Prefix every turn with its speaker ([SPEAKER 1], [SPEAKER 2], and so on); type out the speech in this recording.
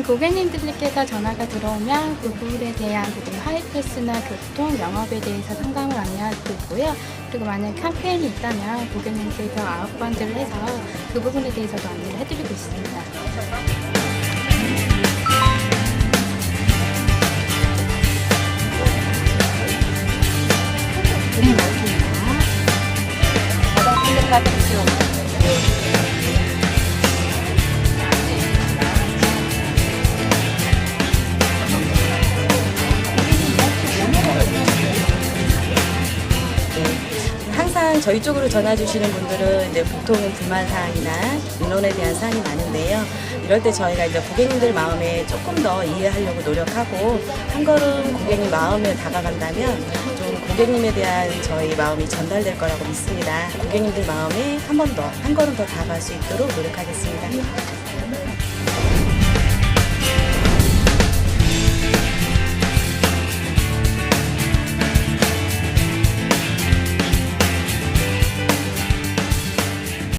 [SPEAKER 1] 고객님들께서 전화가 들어오면 그 부분에 대한 그리고 하이패스나 교통, 영업에 대해서 상담을 안내하고 있고요. 그리고 만약 캠페인이 있다면 고객님께서 아웃반드를 해서 그 부분에 대해서도 안내를 해드리고 있습니다.
[SPEAKER 2] 네, 맞습니다. 가장 필름과 택시로. 항상 저희 쪽으로 전화 주시는 분들은 이제 보통은 불만 사항이나 민원에 대한 사항이 많은데요. 이럴 때 저희가 이제 고객님들 마음에 조금 더 이해하려고 노력하고 한 걸음 고객님 마음에 다가간다면 좀 고객님에 대한 저희 마음이 전달될 거라고 믿습니다. 고객님들 마음에 한 번 더, 한 걸음 더 다가갈 수 있도록 노력하겠습니다.